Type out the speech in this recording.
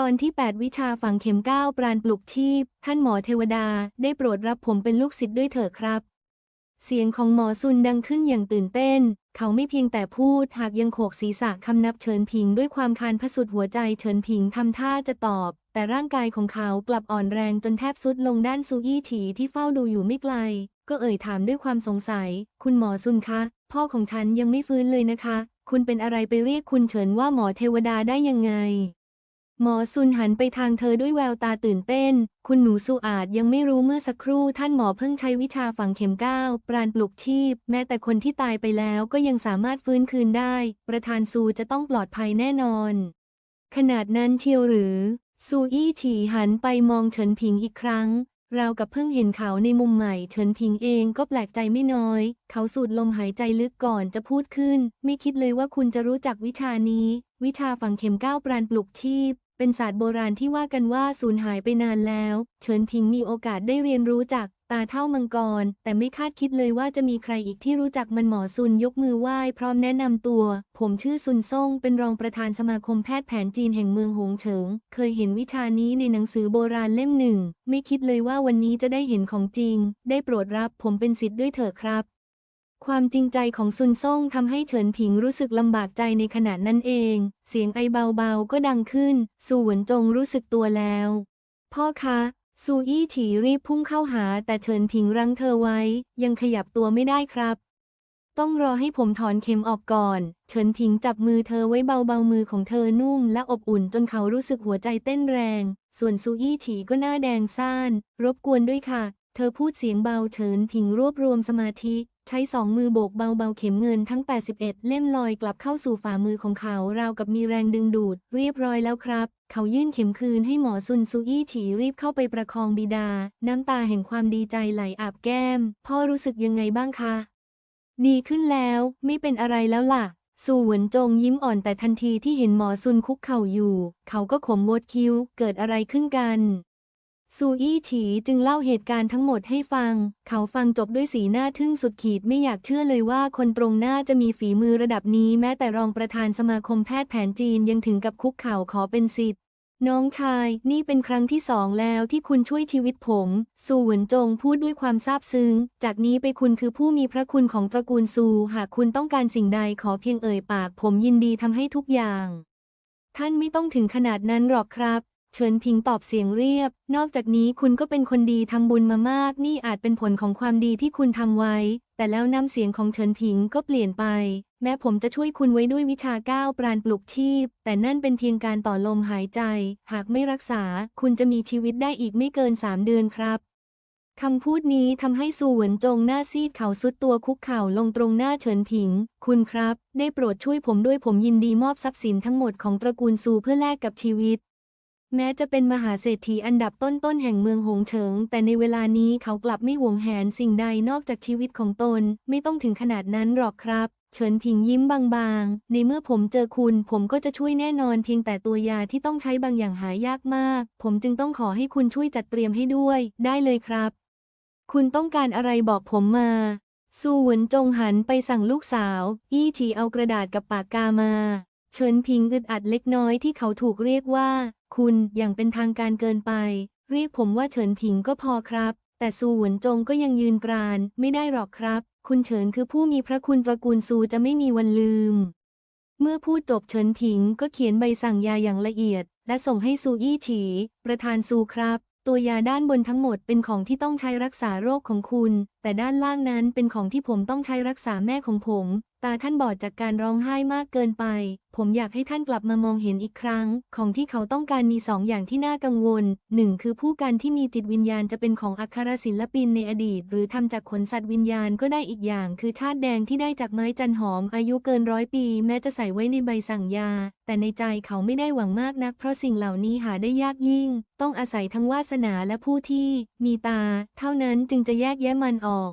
ตอนที่ 8 วิชาฝังเข็มก้าปราณปลุกชีพ ท่านหมอเทวดาได้โปรดรับผมเป็นลูกศิษย์ด้วยเถอะครับ เสียงของหมอซุนดังขึ้นอย่างตื่นเต้น เขาไม่เพียงแต่พูดหากยังโขกศีรษะคำนับเฉินผิงด้วยความคานพสุดหัวใจเฉินผิงทำท่าจะตอบ แต่ร่างกายของเขากลับอ่อนแรงจนแทบสุดลงด้านซูอี้ฉีที่เฝ้าดูอยู่ไม่ไกล ก็เอ่ยถามด้วยความสงสัย คุณหมอซุนคะ พ่อของฉันยังไม่ฟื้นเลยนะคะ คุณเป็นอะไรไปเรียกคุณเฉินว่าหมอเทวดาได้ยังไง หมอซุนหันไปทางเธอด้วยแววตาตื่นเต้น คุณหนูสุอาจยังไม่รู้เมื่อสักครู่ท่านหมอเพิ่งใช้วิชาฝังเข็มก้าวปราณปลุกชีพ แม้แต่คนที่ตายไปแล้วก็ยังสามารถฟื้นคืนได้ ประธานซูจะต้องปลอดภัยแน่นอน ขนาดนั้นเชียวหรือ ซูอี้ฉีหันไปมองเฉินผิงอีกครั้ง เรากับเพิ่งเห็นเขาในมุมใหม่เฉินผิงเองก็แปลกใจไม่น้อย เขาสูดลมหายใจลึกก่อนจะพูดขึ้น ไม่คิดเลยว่าคุณจะรู้จักวิชานี้ วิชาฝังเข็มก้าวปราณปลุกชีพ เป็นศาสตร์โบราณที่ว่ากันว่าสูญหายไปนานแล้ว เฉินผิงมีโอกาสได้เรียนรู้จากตาเท่ามังกร แต่ไม่คาดคิดเลยว่าจะมีใครอีกที่รู้จักมันหมอซุนยกมือไหว้พร้อมแนะนำตัว ผมชื่อซุนซ่ง เป็นรองประธานสมาคมแพทย์แผนจีนแห่งเมืองหงเฉิง เคยเห็นวิชานี้ในหนังสือโบราณเล่มหนึ่ง ไม่คิดเลยว่าวันนี้จะได้เห็นของจริง ได้โปรดรับผมเป็นศิษย์ด้วยเถอะครับ ความจริงใจของซุนซ่งทำให้เฉินผิงรู้สึกลำบากใจในขณะนั้นเอง เสียงไอเบาๆก็ดังขึ้น สู่หวนจงรู้สึกตัวแล้ว พ่อคะซูอี้ฉีรีบพุ่งเข้าหา แต่เฉินผิงรั้งเธอไว้ ยังขยับตัวไม่ได้ครับ ต้องรอให้ผมถอนเข็มออกก่อน เฉินผิงจับมือเธอไว้เบาๆมือของเธอนุ่มและอบอุ่นจนเขารู้สึกหัวใจเต้นแรง ส่วนซูอี้ฉีก็หน้าแดงซ่าน รบกวนด้วยค่ะ เธอพูดเสียงเบาเฉินผิงรวบรวมสมาธิ ใช้สองมือโบกเบาๆเข็มเงินทั้ง 81 เล่มลอยกลับเข้าสู่ฝ่ามือของเขาราวกับมีแรงดึงดูด เรียบร้อยแล้วครับ เขายื่นเข็มคืนให้หมอซุนซูอี้ฉีรีบเข้าไปประคองบิดา น้ำตาแห่งความดีใจไหลอาบแก้ม พ่อรู้สึกยังไงบ้างคะ ดีขึ้นแล้ว ไม่เป็นอะไรแล้วล่ะสู่หวนจงยิ้มอ่อนแต่ทันทีที่เห็นหมอซุนคุกเข่าอยู่ เขาก็ขมวดคิ้ว เกิดอะไรขึ้นกัน ซูอี้ฉีจึงเล่าเหตุการณ์ทั้งหมดให้ฟัง เขาฟังจบด้วยสีหน้าทึ่งสุดขีดไม่อยากเชื่อเลยว่าคนตรงหน้าจะมีฝีมือระดับนี้ แม้แต่รองประธานสมาคมแพทย์แผนจีนยังถึงกับคุกเข่าขอเป็นสิทธิ์ น้องชาย นี่เป็นครั้งที่สองแล้วที่คุณช่วยชีวิตผม ซูเหวินจงพูดด้วยความซาบซึ้ง จากนี้ไปคุณคือผู้มีพระคุณของตระกูลซู หากคุณต้องการสิ่งใดขอเพียงเอ่ยปาก ผมยินดีทำให้ทุกอย่างท่านไม่ต้องถึงขนาดนั้นหรอกครับ เฉินพิงตอบเสียงเรียบ นอกจากนี้คุณก็เป็นคนดีทำบุญมามาก นี่อาจเป็นผลของความดีที่คุณทำไว้ แต่แล้วน้ำเสียงของเฉินพิงก็เปลี่ยนไป แม้ผมจะช่วยคุณไว้ด้วยวิชาก้าวปราณปลุกชีพ แต่นั่นเป็นเพียงการต่อลมหายใจ หากไม่รักษา คุณจะมีชีวิตได้อีกไม่เกินสามเดือนครับคำพูดนี้ทำให้ซูเหวินจงหน้าซีดเขาสุดตัวคุกเข่าลงตรงหน้าเฉินผิง คุณครับ ได้โปรดช่วยผมด้วยผมยินดีมอบทรัพย์สินทั้งหมดของตระกูลซูเพื่อแลกกับชีวิต แม้จะเป็นมหาเศรษฐีอันดับต้นๆแห่งเมืองหงเฉิง แต่ในเวลานี้เขากลับไม่หวงแหนสิ่งใดนอกจากชีวิตของตน ไม่ต้องถึงขนาดนั้นหรอกครับเฉินผิงยิ้มบางๆ ในเมื่อผมเจอคุณ ผมก็จะช่วยแน่นอนเพียงแต่ตัวยาที่ต้องใช้บางอย่างหายากมาก ผมจึงต้องขอให้คุณช่วยจัดเตรียมให้ด้วย ได้เลยครับ คุณต้องการอะไรบอกผมมา ซูหวนจงหันไปสั่งลูกสาว อี้ฉีเอากระดาษกับปากกามา เฉินพิงอึดอัดเล็กน้อยที่เขาถูกเรียกว่า คุณอย่างเป็นทางการเกินไป เรียกผมว่าเฉินพิงก็พอครับ แต่ซูเหวินจงก็ยังยืนกราน ไม่ได้หรอกครับ คุณเฉินคือผู้มีพระคุณตระกูลซูจะไม่มีวันลืม เมื่อพูดจบเฉินผิงก็เขียนใบสั่งยาอย่างละเอียด และส่งให้ซูอี้ฉี ประธานซูครับตัวยาด้านบนทั้งหมดเป็นของที่ต้องใช้รักษาโรคของคุณ แต่ด้านล่างนั้นเป็นของที่ผมต้องใช้รักษาแม่ของผม ตาท่านบอดจากการร้องไห้มากเกินไป ผมอยากให้ท่านกลับมามองเห็นอีกครั้ง ของที่เขาต้องการมีสองอย่างที่น่ากังวลหนึ่งคือผู้การที่มีจิตวิญญาณจะเป็นของอัครศิลปินในอดีต หรือทำจากขนสัตว์วิญญาณก็ได้อีกอย่าง คือชาติแดงที่ได้จากไม้จันหอม อายุเกินร้อยปี แม้จะใส่ไว้ในใบสั่งยา แต่ในใจเขาไม่ได้หวังมากนัก เพราะสิ่งเหล่านี้หาได้ยากยิ่ง ต้องอาศัยทั้งวาสนาและผู้ที่ มีตา เท่านั้นจึงจะแยกแยะมันออก